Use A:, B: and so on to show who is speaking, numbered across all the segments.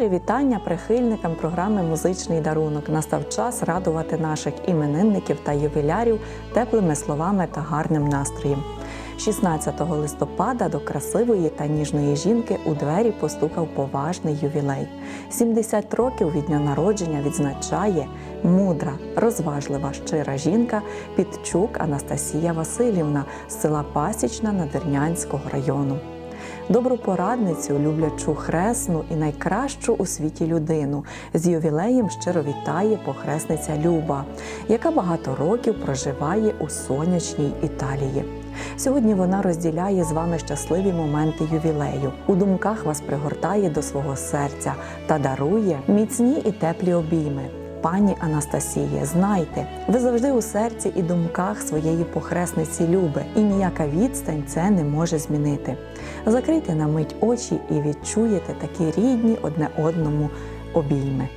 A: Щирі вітання прихильникам програми Музичний дарунок. Настав час радувати наших іменинників та ювілярів теплими словами та гарним настроєм. 16 листопада до красивої та ніжної жінки у двері постукав поважний ювілей. 70 років від дня народження відзначає мудра, розважлива, щира жінка Підчук Анастасія Васильівна з села Пасічна Надвірнянського району. Добру порадницю, люблячу хресну і найкращу у світі людину. З ювілеєм щиро вітає похресниця Люба, яка багато років проживає у сонячній Італії. Сьогодні вона розділяє з вами щасливі моменти ювілею. У думках вас пригортає до свого серця та дарує міцні і теплі обійми. Пані Анастасія, знайте, ви завжди у серці і думках своєї похресниці Люби, і ніяка відстань це не може змінити. Закрийте на мить очі і відчуєте такі рідні одне одному обійми.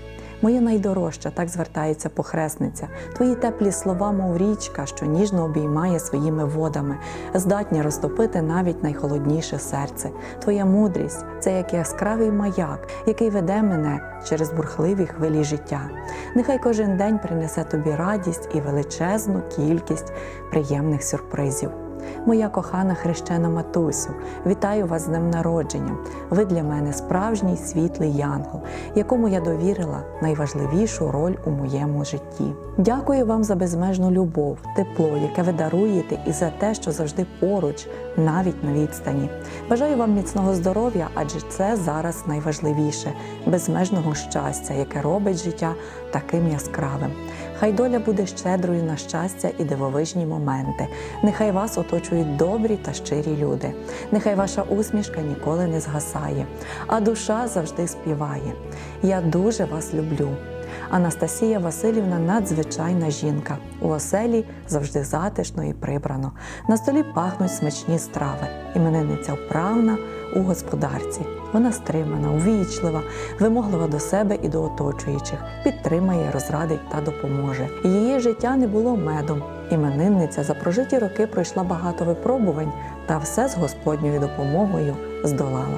A: Моє найдорожча, так звертається похресниця. Твої теплі слова, мов річка, що ніжно обіймає своїми водами, здатні розтопити навіть найхолодніше серце. Твоя мудрість це як яскравий маяк, який веде мене через бурхливі хвилі життя. Нехай кожен день принесе тобі радість і величезну кількість приємних сюрпризів. Моя кохана хрещена матусю, вітаю вас з днем народження. Ви для мене справжній світлий янгол, якому я довірила найважливішу роль у моєму житті. Дякую вам за безмежну любов, тепло, яке ви даруєте, і за те, що завжди поруч, навіть на відстані. Бажаю вам міцного здоров'я, адже це зараз найважливіше безмежного щастя, яке робить життя таким яскравим. Хай доля буде щедрою на щастя і дивовижні моменти. Нехай вас оточують добрі та щирі люди. Нехай ваша усмішка ніколи не згасає, а душа завжди співає. Я дуже вас люблю. Анастасія Васильівна надзвичайна жінка. У оселі завжди затишно і прибрано. На столі пахнуть смачні страви. Іменинниця вправна у господарці. Вона стримана, увічлива, вимоглива до себе і до оточуючих, підтримає, розрадить та допоможе. Її життя не було медом. Іменинниця за прожиті роки пройшла багато випробувань та все з Господньою допомогою здолала.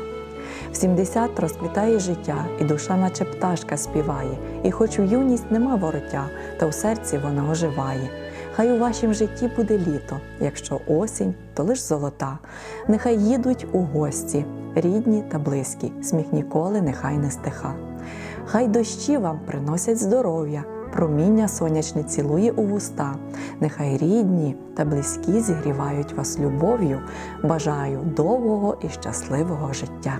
A: В 70 розквітає життя, і душа, наче пташка, співає, і хоч у юність нема вороття, та в серці вона оживає. Хай у вашім житті буде літо, якщо осінь, то лиш золота. Нехай їдуть у гості, рідні та близькі, сміх ніколи нехай не стиха. Хай дощі вам приносять здоров'я, проміння сонячне цілує у вуста. Нехай рідні та близькі зігрівають вас любов'ю. Бажаю довгого і щасливого життя.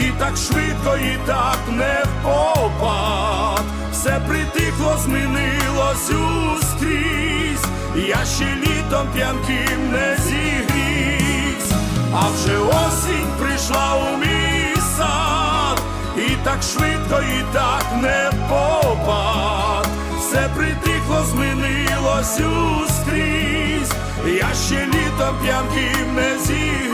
B: і так швидко, і так не впопад. Все притихло, змінилось ускрізь, я ще літом п'янким не зігрівсь. а вже осінь прийшла у мій сад, і так швидко, і так не попад. Все притихло, змінилось ускрізь, я ще літом п'янким не зігрівсь.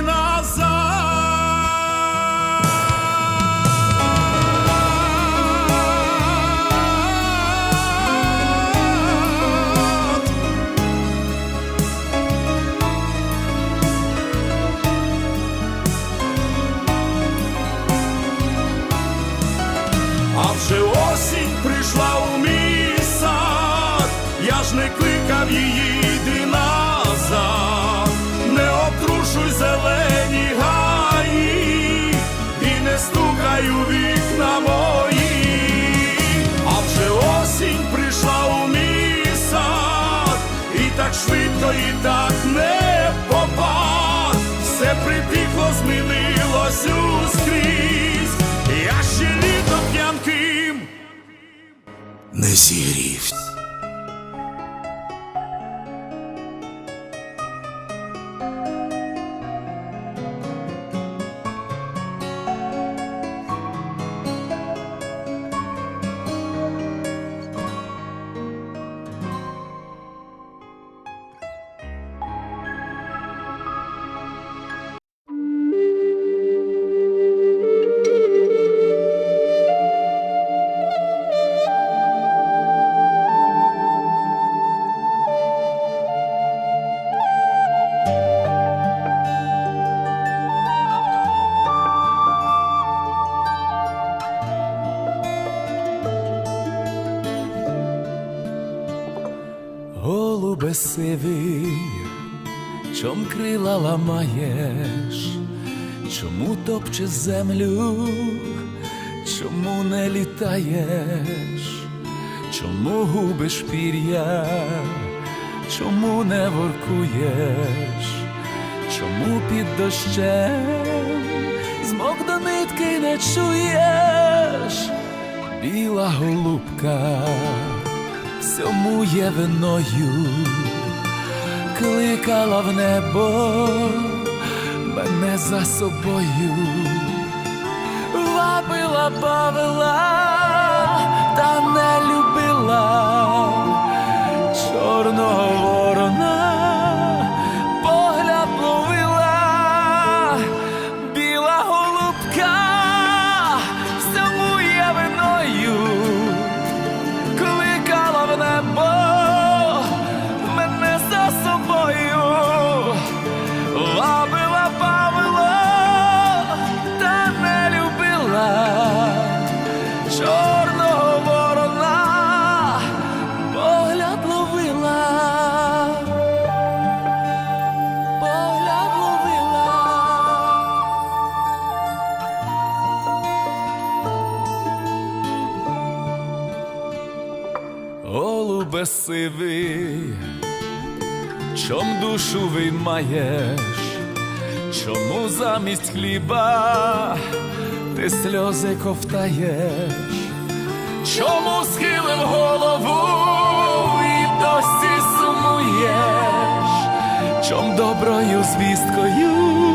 B: не обтрушуй зелені гаї, і не стукай вікна мої, а вже осінь прийшла у мій і так швидко, і так не попад, все притихло, змінилось ускрізь, я ще літо п'янким не зігрівся.
C: Голубе сивий, чом крила ламаєш, чому топчеш землю, чому не літаєш, чому губиш пір'я, чому не воркуєш, чому під дощем змок до нитки не чуєш, біла голубка всьому є виною, кликала в небо мене за собою, лапила, бавила, та не любила Сивий, чом душу виймаєш, чому замість хліба ти сльози ковтаєш, чому схилив голову і досі сумуєш, чом доброю звісткою